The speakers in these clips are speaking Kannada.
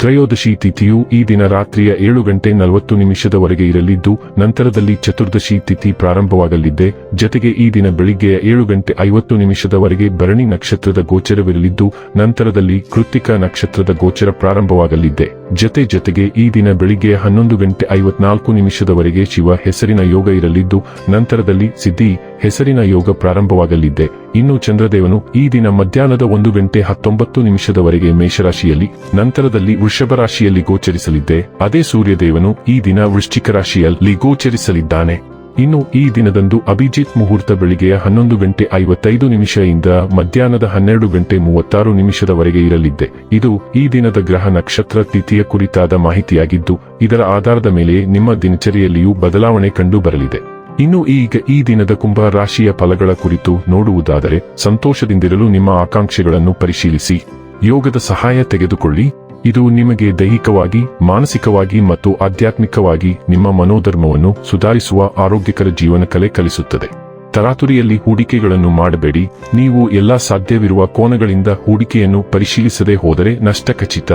ತ್ರಯೋದಶಿ ತಿಥಿಯು ಈ ದಿನ ರಾತ್ರಿಯ ಏಳು ಗಂಟೆ ನಲವತ್ತು ನಿಮಿಷದವರೆಗೆ ಇರಲಿದ್ದು, ನಂತರದಲ್ಲಿ ಚತುರ್ದಶಿ ತಿಥಿ ಪ್ರಾರಂಭವಾಗಲಿದೆ ಜತೆಗೆ ಈ ದಿನ ಬೆಳಿಗ್ಗೆಯ ಏಳು ಗಂಟೆ ಐವತ್ತು ನಿಮಿಷದವರೆಗೆ ಭರಣಿ ನಕ್ಷತ್ರದ ಗೋಚರವಿರಲಿದ್ದು, ನಂತರದಲ್ಲಿ ಕೃತಿಕ ನಕ್ಷತ್ರದ ಗೋಚರ ಪ್ರಾರಂಭವಾಗಲಿದ್ದೆ. ಜತೆ ಜತೆಗೆ ಈ ದಿನ ಬೆಳಿಗ್ಗೆ ಹನ್ನೊಂದು ಗಂಟೆ ಐವತ್ನಾಲ್ಕು ನಿಮಿಷದವರೆಗೆ ಶಿವ ಹೆಸರಿನ ಯೋಗ ಇರಲಿದ್ದು, ನಂತರದಲ್ಲಿ ಸಿದ್ಧಿ ಹೆಸರಿನ ಯೋಗ ಪ್ರಾರಂಭವಾಗಲಿದ್ದೆ ಇನ್ನು ಚಂದ್ರದೇವನು ಈ ದಿನ ಮಧ್ಯಾಹ್ನದ ಒಂದು ಗಂಟೆ ಹತ್ತೊಂಬತ್ತು ನಿಮಿಷದವರೆಗೆ ಮೇಷರಾಶಿಯಲ್ಲಿ, ನಂತರದಲ್ಲಿ ವೃಷಭ ರಾಶಿಯಲ್ಲಿ ಗೋಚರಿಸಲಿದ್ದೆ ಅದೇ ಸೂರ್ಯದೇವನು ಈ ದಿನ ವೃಶ್ಚಿಕ ರಾಶಿಯಲ್ಲಿ ಗೋಚರಿಸಲಿದ್ದಾನೆ. ಇನ್ನು ಈ ದಿನದಂದು ಅಭಿಜಿತ್ ಮುಹೂರ್ತ ಬೆಳಿಗ್ಗೆಯ ಹನ್ನೊಂದು ಗಂಟೆ ಐವತ್ತೈದು ನಿಮಿಷದಿಂದ ಮಧ್ಯಾಹ್ನದ ಹನ್ನೆರಡು ಗಂಟೆ ಮೂವತ್ತಾರು ನಿಮಿಷದವರೆಗೆ ಇರಲಿದ್ದೆ. ಇದು ಈ ದಿನದ ಗ್ರಹ ನಕ್ಷತ್ರ ತಿಥಿಯ ಕುರಿತಾದ ಮಾಹಿತಿಯಾಗಿದ್ದು, ಇದರ ಆಧಾರದ ಮೇಲೆ ನಿಮ್ಮ ದಿನಚರಿಯಲ್ಲಿಯೂ ಬದಲಾವಣೆ ಕಂಡು ಬರಲಿದೆ ಇನ್ನು ಈಗ ಈ ದಿನದ ಕುಂಭ ರಾಶಿಯ ಫಲಗಳ ಕುರಿತು ನೋಡುವುದಾದರೆ, ಸಂತೋಷದಿಂದಿರಲು ನಿಮ್ಮ ಆಕಾಂಕ್ಷೆಗಳನ್ನು ಪರಿಶೀಲಿಸಿ. ಯೋಗದ ಸಹಾಯ ತೆಗೆದುಕೊಳ್ಳಿ. ಇದು ನಿಮಗೆ ದೈಹಿಕವಾಗಿ, ಮಾನಸಿಕವಾಗಿ ಮತ್ತು ಆಧ್ಯಾತ್ಮಿಕವಾಗಿ ನಿಮ್ಮ ಮನೋಧರ್ಮವನ್ನು ಸುಧಾರಿಸುವ ಆರೋಗ್ಯಕರ ಜೀವನ ಕಲೆ ಕಲಿಸುತ್ತದೆ. ತರಾತುರಿಯಲ್ಲಿ ಹೂಡಿಕೆಗಳನ್ನು ಮಾಡಬೇಡಿ. ನೀವು ಎಲ್ಲಾ ಸಾಧ್ಯವಿರುವ ಕೋನಗಳಿಂದ ಹೂಡಿಕೆಯನ್ನು ಪರಿಶೀಲಿಸದೆ ಹೋದರೆ ನಷ್ಟ ಖಚಿತ.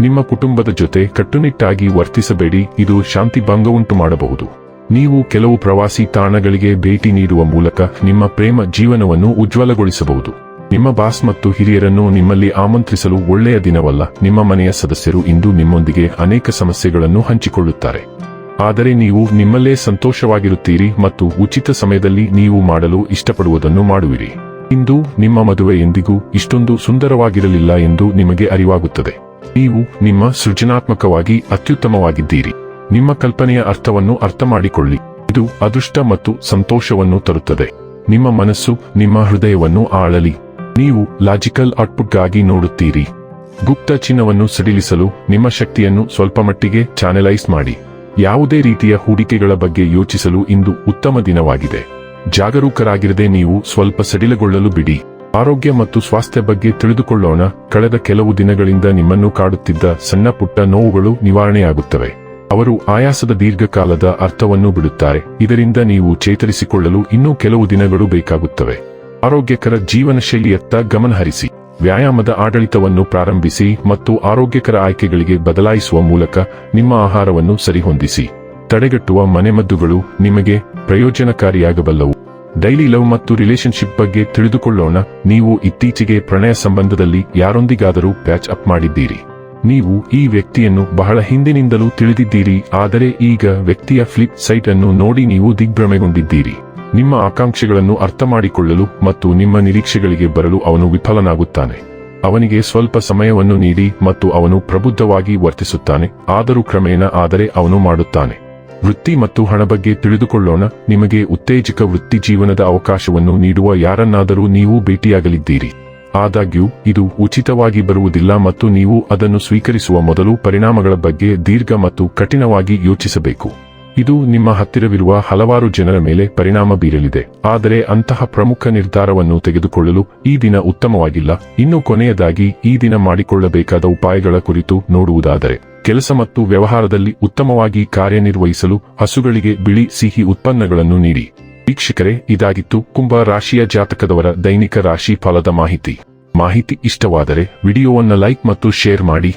ನಿಮ್ಮ ಕುಟುಂಬದ ಜೊತೆ ಕಟ್ಟುನಿಟ್ಟಾಗಿ ವರ್ತಿಸಬೇಡಿ. ಇದು ಶಾಂತಿ ಭಂಗವುಂಟು ಮಾಡಬಹುದು. ನೀವು ಕೆಲವು ಪ್ರವಾಸಿ ತಾಣಗಳಿಗೆ ಭೇಟಿ ನೀಡುವ ಮೂಲಕ ನಿಮ್ಮ ಪ್ರೇಮ ಜೀವನವನ್ನು ಉಜ್ವಲಗೊಳಿಸಬಹುದು. ನಿಮ್ಮ ಬಾಸ್ ಮತ್ತು ಹಿರಿಯರನ್ನು ನಿಮ್ಮಲ್ಲಿ ಆಮಂತ್ರಿಸಲು ಒಳ್ಳೆಯ ದಿನವಲ್ಲ. ನಿಮ್ಮ ಮನೆಯ ಸದಸ್ಯರು ಇಂದು ನಿಮ್ಮೊಂದಿಗೆ ಅನೇಕ ಸಮಸ್ಯೆಗಳನ್ನು ಹಂಚಿಕೊಳ್ಳುತ್ತಾರೆ. ಆದರೆ ನೀವು ನಿಮ್ಮಲ್ಲೇ ಸಂತೋಷವಾಗಿರುತ್ತೀರಿ ಮತ್ತು ಉಚಿತ ಸಮಯದಲ್ಲಿ ನೀವು ಮಾಡಲು ಇಷ್ಟಪಡುವುದನ್ನು ಮಾಡುವಿರಿ. ಇಂದು ನಿಮ್ಮ ಮದುವೆ ಎಂದಿಗೂ ಇಷ್ಟೊಂದು ಸುಂದರವಾಗಿರಲಿಲ್ಲ ಎಂದು ನಿಮಗೆ ಅರಿವಾಗುತ್ತದೆ. ನೀವು ನಿಮ್ಮ ಸೃಜನಾತ್ಮಕವಾಗಿ ಅತ್ಯುತ್ತಮವಾಗಿದ್ದೀರಿ. ನಿಮ್ಮ ಕಲ್ಪನೆಯ ಅರ್ಥವನ್ನು ಅರ್ಥ ಮಾಡಿಕೊಳ್ಳಿ ಇದು ಅದೃಷ್ಟ ಮತ್ತು ಸಂತೋಷವನ್ನು ತರುತ್ತದೆ. ನಿಮ್ಮ ಮನಸ್ಸು ನಿಮ್ಮ ಹೃದಯವನ್ನು ಆಳಲಿ. ನೀವು ಲಾಜಿಕಲ್ ಔಟ್ಪುಟ್ಗಾಗಿ ನೋಡುತ್ತೀರಿ. ಗುಪ್ತ ಚಿನ್ನವನ್ನು ಸಡಿಲಿಸಲು ನಿಮ್ಮ ಶಕ್ತಿಯನ್ನು ಸ್ವಲ್ಪ ಮಟ್ಟಿಗೆ ಚಾನೆಲೈಸ್ ಮಾಡಿ. ಯಾವುದೇ ರೀತಿಯ ಹೂಡಿಕೆಗಳ ಬಗ್ಗೆ ಯೋಚಿಸಲು ಇಂದು ಉತ್ತಮ ದಿನವಾಗಿದೆ. ಜಾಗರೂಕರಾಗಿರದೆ ನೀವು ಸ್ವಲ್ಪ ಸಡಿಲಗೊಳ್ಳಲು ಬಿಡಿ. ಆರೋಗ್ಯ ಮತ್ತು ಸ್ವಾಸ್ಥ್ಯ ಬಗ್ಗೆ ತಿಳಿದುಕೊಳ್ಳೋಣ. ಕಳೆದ ಕೆಲವು ದಿನಗಳಿಂದ ನಿಮ್ಮನ್ನು ಕಾಡುತ್ತಿದ್ದ ಸಣ್ಣ ಪುಟ್ಟ ನೋವುಗಳು ನಿವಾರಣೆಯಾಗುತ್ತವೆ. ಅವರು ಆಯಾಸದ ದೀರ್ಘಕಾಲದ ಅರ್ಥವನ್ನು ಬಿಡುತ್ತಾರೆ. ಇದರಿಂದ ನೀವು ಚೇತರಿಸಿಕೊಳ್ಳಲು ಇನ್ನೂ ಕೆಲವು ದಿನಗಳು ಬೇಕಾಗುತ್ತವೆ. ಆರೋಗ್ಯಕರ ಜೀವನ ಶೈಲಿಯತ್ತ ಗಮನಹರಿಸಿ, ವ್ಯಾಯಾಮದ ಆಡಳಿತವನ್ನು ಪ್ರಾರಂಭಿಸಿ ಮತ್ತು ಆರೋಗ್ಯಕರ ಆಯ್ಕೆಗಳಿಗೆ ಬದಲಾಯಿಸುವ ಮೂಲಕ ನಿಮ್ಮ ಆಹಾರವನ್ನು ಸರಿಹೊಂದಿಸಿ. ತಡೆಗಟ್ಟುವ ಮನೆಮದ್ದುಗಳು ನಿಮಗೆ ಪ್ರಯೋಜನಕಾರಿಯಾಗಬಲ್ಲವು. ಡೈಲಿ ಲವ್ ಮತ್ತು ರಿಲೇಶನ್ಶಿಪ್ ಬಗ್ಗೆ ತಿಳಿದುಕೊಳ್ಳೋಣ. ನೀವು ಇತ್ತೀಚೆಗೆ ಪ್ರಣಯ ಸಂಬಂಧದಲ್ಲಿ ಯಾರೊಂದಿಗಾದರೂ ಪ್ಯಾಚ್ ಅಪ್ ಮಾಡಿದ್ದೀರಿ. ನೀವು ಈ ವ್ಯಕ್ತಿಯನ್ನು ಬಹಳ ಹಿಂದಿನಿಂದಲೂ ತಿಳಿದಿದ್ದೀರಿ. ಆದರೆ ಈಗ ವ್ಯಕ್ತಿಯ ಫ್ಲಿಪ್ ಸೈಟ್ ಅನ್ನು ನೋಡಿ ನೀವು ದಿಗ್ಭ್ರಮೆಗೊಂಡಿದ್ದೀರಿ. ನಿಮ್ಮ ಆಕಾಂಕ್ಷೆಗಳನ್ನು ಅರ್ಥ ಮಾಡಿಕೊಳ್ಳಲು ಮತ್ತು ನಿಮ್ಮ ನಿರೀಕ್ಷೆಗಳಿಗೆ ಬರಲು ಅವನು ವಿಫಲನಾಗುತ್ತಾನೆ. ಅವನಿಗೆ ಸ್ವಲ್ಪ ಸಮಯವನ್ನು ನೀಡಿ ಮತ್ತು ಅವನು ಪ್ರಬುದ್ಧವಾಗಿ ವರ್ತಿಸುತ್ತಾನೆ, ಆದರೂ ಕ್ರಮೇಣ ಆದರೆ ಅವನು ಮಾಡುತ್ತಾನೆ. ವೃತ್ತಿ ಮತ್ತು ಹಣ ಬಗ್ಗೆ ತಿಳಿದುಕೊಳ್ಳೋಣ, ನಿಮಗೆ ಉತ್ತೇಜಕ ವೃತ್ತಿ ಜೀವನದ ಅವಕಾಶವನ್ನು ನೀಡುವ ಯಾರನ್ನಾದರೂ ನೀವು ಭೇಟಿಯಾಗಲಿದ್ದೀರಿ. ಆದಾಗ್ಯೂ, ಇದು ಉಚಿತವಾಗಿ ಬರುವುದಿಲ್ಲ ಮತ್ತು ನೀವು ಅದನ್ನು ಸ್ವೀಕರಿಸುವ ಮೊದಲು ಪರಿಣಾಮಗಳ ಬಗ್ಗೆ ದೀರ್ಘ ಮತ್ತು ಕಠಿಣವಾಗಿ ಯೋಚಿಸಬೇಕು. ಇದು ನಿಮ್ಮ ಹತ್ತಿರವಿರುವ ಹಲವಾರು ಜನರ ಮೇಲೆ ಪರಿಣಾಮ ಬೀರಲಿದೆ. ಆದರೆ ಅಂತಹ ಪ್ರಮುಖ ನಿರ್ಧಾರವನ್ನು ತೆಗೆದುಕೊಳ್ಳಲು ಈ ದಿನ ಉತ್ತಮವಾಗಿಲ್ಲ. ಇನ್ನು ಕೊನೆಯದಾಗಿ ಈ ದಿನ ಮಾಡಿಕೊಳ್ಳಬೇಕಾದ ಉಪಾಯಗಳ ಕುರಿತು ನೋಡುವುದಾದರೆ, ಕೆಲಸ ಮತ್ತು ವ್ಯವಹಾರದಲ್ಲಿ ಉತ್ತಮವಾಗಿ ಕಾರ್ಯನಿರ್ವಹಿಸಲು ಹಸುಗಳಿಗೆ ಬಿಳಿ ಸಿಹಿ ಉತ್ಪನ್ನಗಳನ್ನು ನೀಡಿ. ವೀಕ್ಷಕರೇ, ಇದಾಗಿತ್ತು ಕುಂಭ ರಾಶಿಯ ಜಾತಕದವರ ದೈನಿಕ ರಾಶಿ ಫಲದ ಮಾಹಿತಿ. ಮಾಹಿತಿ ಇಷ್ಟವಾದರೆ ವಿಡಿಯೋವನ್ನು ಲೈಕ್ ಮತ್ತು ಶೇರ್ ಮಾಡಿ.